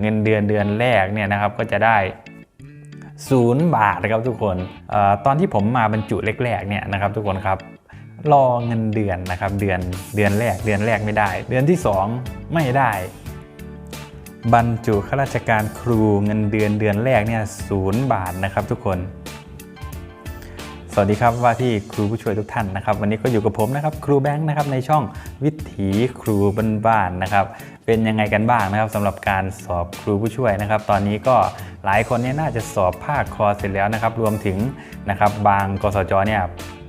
เงินเดือนเดือนแรกเนี่ยนะครับก็จะได้ศูนย์บาทนะครับทุกคนเออตอนที่ผมมาบรรจุแรกๆเนี่ยนะครับทุกคนครับรอเงินเดือนนะครับเดือนเดือนแรกเดือนแรกไม่ได้ เดือนที่ 2 ไม่ได้ บรรจุข้าราชการครูเงินเดือนเดือนแรกเนี่ยศูนย์บาทนะครับทุกคน สวัสดีครับว่าที่ครูผู้ช่วยทุกท่านนะครับ วันนี้ก็อยู่กับผมนะครับครูแบงค์นะครับในช่องวิถีครูบ้านๆนะครับ เป็นยังไงกันบ้างนะครับสำหรับการสอบครูผู้ช่วยนะครับ ตอนนี้ก็หลายคนเนี่ยน่าจะสอบภาคคอเสร็จแล้วนะครับ รวมถึงนะครับบางกสจเนี่ย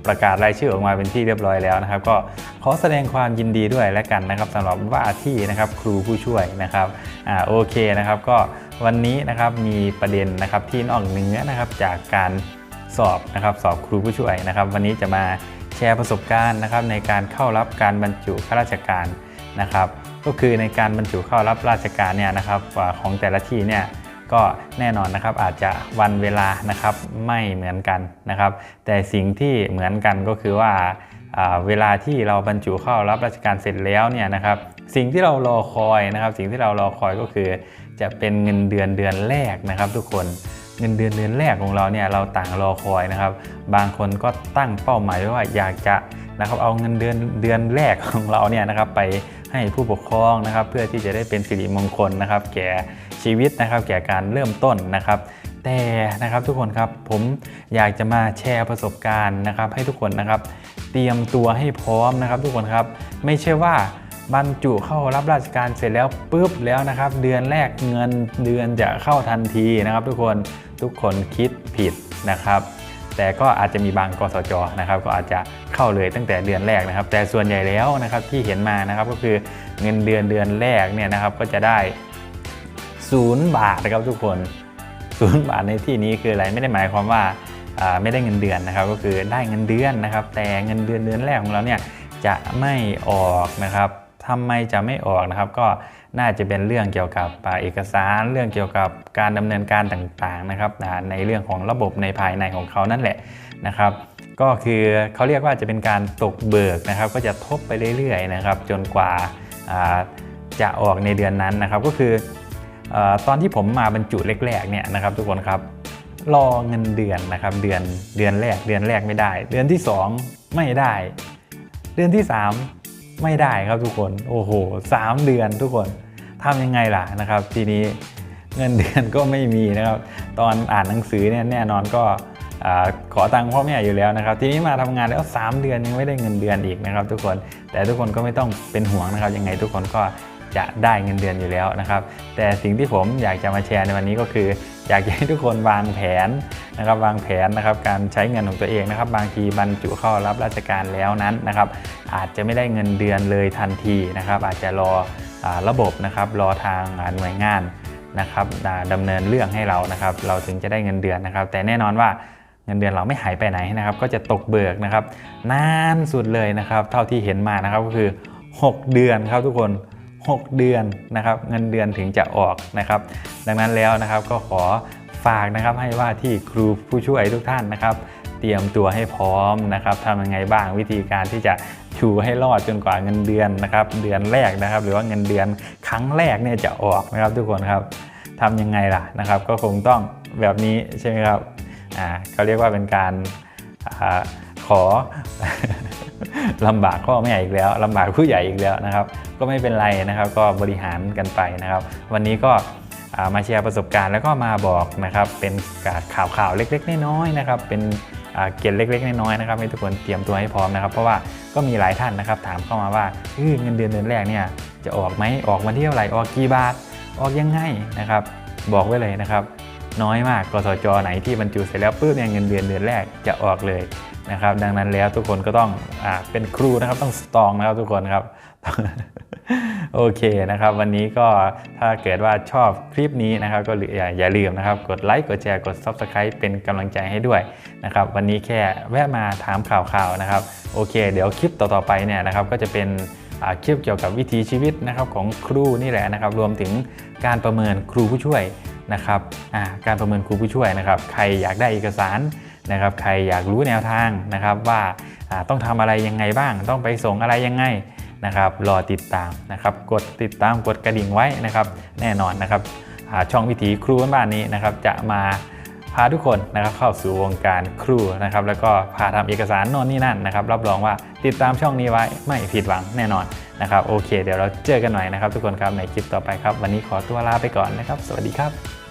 ประกาศรายชื่อออกมาเป็นที่เรียบร้อยแล้วนะครับ ก็ขอแสดงความยินดีด้วยและกันนะครับสำหรับว่าที่นะครับครูผู้ช่วยนะครับอ่าโอเคนะครับ ก็วันนี้นะครับมีประเด็นนะครับที่นอกเหนือนะครับจากการสอบนะครับสอบครูผู้ช่วยนะครับ วันนี้จะมาแชร์ประสบการณ์นะครับในการเข้ารับการบรรจุข้าราชการนะครับ ก็คือในการบรรจุเข้ารับราชการเนี่ยนะครับของแต่ละที่เนี่ยก็แน่นอนนะครับอาจจะวันเวลานะครับไม่เหมือนกันนะครับ แต่สิ่งที่เหมือนกันก็คือว่าเวลาที่เราบรรจุเข้ารับราชการเสร็จแล้วเนี่ยนะครับ สิ่งที่เรารอคอยนะครับ สิ่งที่เรารอคอยก็คือ จะเป็นเงินเดือนเดือนแรกนะครับ ทุกคนเงินเดือนเดือนแรกของเราเนี่ยเราต่างรอคอยนะครับ บางคนก็ตั้งเป้าหมายว่าอยากจะนะครับเอาเงินเดือนเดือนแรกของเราเนี่ยนะครับไป ให้ผู้ปกครองนะครับ เพื่อที่จะได้เป็นสิริมงคลนะครับ แก่ชีวิตนะครับ แก่การเริ่มต้นนะครับ แต่นะครับทุกคนครับผมอยากจะมาแชร์ประสบการณ์นะครับ ให้ทุกคนนะครับ เตรียมตัวให้พร้อมนะครับ ทุกคนครับไม่ใช่ว่าบรรจุเข้ารับราชการเสร็จแล้วปุ๊บแล้วนะครับ เดือนแรกเงินเดือนจะเข้าทันทีนะครับ ทุกคนทุกคนคิดผิดนะครับ แต่ก็อาจจะมีบางกสจนะครับก็อาจจะเข้าเลยตั้งแต่เดือนแรกนะครับ แต่ส่วนใหญ่แล้วนะครับที่เห็นมานะครับก็คือเงินเดือนเดือนแรกเนี่ยนะครับก็จะได้ศูนย์บาทนะครับทุกคนศูนย์บาทในที่นี้คืออะไรไม่ได้หมายความว่าไม่ได้เงินเดือนนะครับ ก็คือได้เงินเดือนนะครับ แต่เงินเดือนเดือนแรกของเราเนี่ยจะไม่ออกนะครับ ทำไมจะไม่ออกนะครับ ก็น่าจะเป็นเรื่องเกี่ยวกับเอกสาร เรื่องเกี่ยวกับการดำเนินการต่างๆนะครับในเรื่องของระบบในภายในของเขานั่นแหละนะครับ ก็คือเขาเรียกว่าจะเป็นการตกเบิกนะครับ ก็จะทบไปเรื่อยๆนะครับ จนกว่าจะออกในเดือนนั้นนะครับ ก็คือเออตอนที่ผมมาบรรจุแรกๆเนี่ยนะครับทุกคนครับรอเงินเดือนนะครับเดือนเดือนแรกเดือนแรกไม่ได้ เดือนที่ 2 ไม่ได้ เดือนที่ 3 ไม่ได้ครับทุกคนโอ้โหสามเดือนทุกคนทำยังไงล่ะนะครับ ทีนี้เงินเดือนก็ไม่มีนะครับ ตอนอ่านหนังสือเนี่ยแน่นอนก็อขอตังค์พ่อแม่อยู่แล้วนะครับ ทีนี้มาทำงานแล้ว 3 เดือนยังไม่ได้เงินเดือนอีกนะครับ ทุกคนแต่ทุกคนก็ไม่ต้องเป็นห่วงนะครับ ยังไงทุกคนก็ จะได้เงินเดือนอยู่แล้วนะครับ แต่สิ่งที่ผมอยากจะมาแชร์ในวันนี้ก็คือ อยากให้ทุกคนวางแผนนะครับวางแผนนะครับการใช้เงินของตัวเองนะครับ บางทีบรรจุเข้ารับราชการแล้วนั้นนะครับ อาจจะไม่ได้เงินเดือนเลยทันทีนะครับ อาจจะรออาระบบนะครับรอทางหน่วยงานนะครับดำเนินเรื่องให้เรานะครับ เราถึงจะได้เงินเดือนนะครับ แต่แน่นอนว่าเงินเดือนเราไม่หายไปไหนนะครับ ก็จะตกเบิกนะครับ นานสุดเลยนะครับ เท่าที่เห็นมานะครับก็คือ 6 เดือนครับทุกคน 6 เดือนนะครับเงินเดือนถึงจะออกนะครับ ดังนั้นแล้วนะครับก็ขอฝากนะครับให้ว่าที่ครูผู้ช่วยทุกท่านนะครับ เตรียมตัวให้พร้อมนะครับทำยังไงบ้างวิธีการที่จะชูให้รอดจนกว่าเงินเดือนนะครับ เดือนแรกนะครับ หรือว่าเงินเดือนครั้งแรกเนี่ยจะออกนะครับทุกคนครับทำยังไงล่ะนะครับ ก็คงต้องแบบนี้ใช่ไหมครับอ่าเขาเรียกว่าเป็นการอาขอ ลำบากพ่อแม่อีกแล้วลำบากผู้ใหญ่อีกแล้วนะครับ ก็ไม่เป็นไรนะครับ ก็บริหารกันไปนะครับ วันนี้ก็ามาแชร์ประสบการณ์แล้วก็มาบอกนะครับ เป็นข่าวข่าวเล็กๆน้อยๆนะครับ เป็นเกณฑ์เล็ก ๆ น้อยๆนะครับให้ทุกคนเตรียมตัวให้พร้อมนะครับ เพราะว่าก็มีหลายท่านนะครับ ถามเข้ามาว่าเอ้ยเงินเดือนเดือนแรกเนี่ยจะออกไหมออกวันที่เท่าไหร่ออกกี่บาทออกยังไงนะครับ บอกไว้เลยนะครับ น้อยมากกสจไหนที่บรรจุเสร็จแล้วปุ๊บเนี่ยเงินเดือนเดือนแรกจะออกเลย นะครับดังนั้นแล้วทุกคนก็ต้องอเป็นครูนะครับต้องสตองนะครับทุกคนครับโอเคนะครับ วันนี้ก็ถ้าเกิดว่าชอบคลิปนี้นะครับ ก็อย่าอย่าลืมนะครับ กดไลค์กดแชร์กด Subscribe เป็นกำลังใจให้ด้วยนะครับ วันนี้แค่แวะมาถามข่าวๆนะครับ โอเค เดี๋ยวคลิปต่อๆไปเนี่ยนะครับ ก็จะเป็นคลิปเกี่ยวกับวิถีชีวิตนะครับของครูนี่แหละนะครับ รวมถึงการประเมินครูผู้ช่วยนะครับการประเมินครูผู้ช่วยนะครับ ใครอยากได้เอกสาร นะครับใครอยากรู้แนวทางนะครับว่าต้องทำอะไรยังไงบ้าง ต้องไปส่งอะไรยังไงนะครับรอติดตามนะครับกดติดตามกดกระดิ่งไว้นะครับ แน่นอนนะครับช่องวิถีครูบ้านนี้นะครับจะมาพาทุกคนนะครับเข้าสู่วงการครูนะครับแล้วก็พาทำเอกสารโน่นนี่นั่นนะครับรับรองว่าติดตามช่องนี้ไว้ไม่ผิดหวังแน่นอนนะครับโอเค เดี๋ยวเราเจอกันหน่อยนะครับ ทุกคนครับในคลิปต่อไปครับ วันนี้ขอตัวลาไปก่อนนะครับ สวัสดีครับ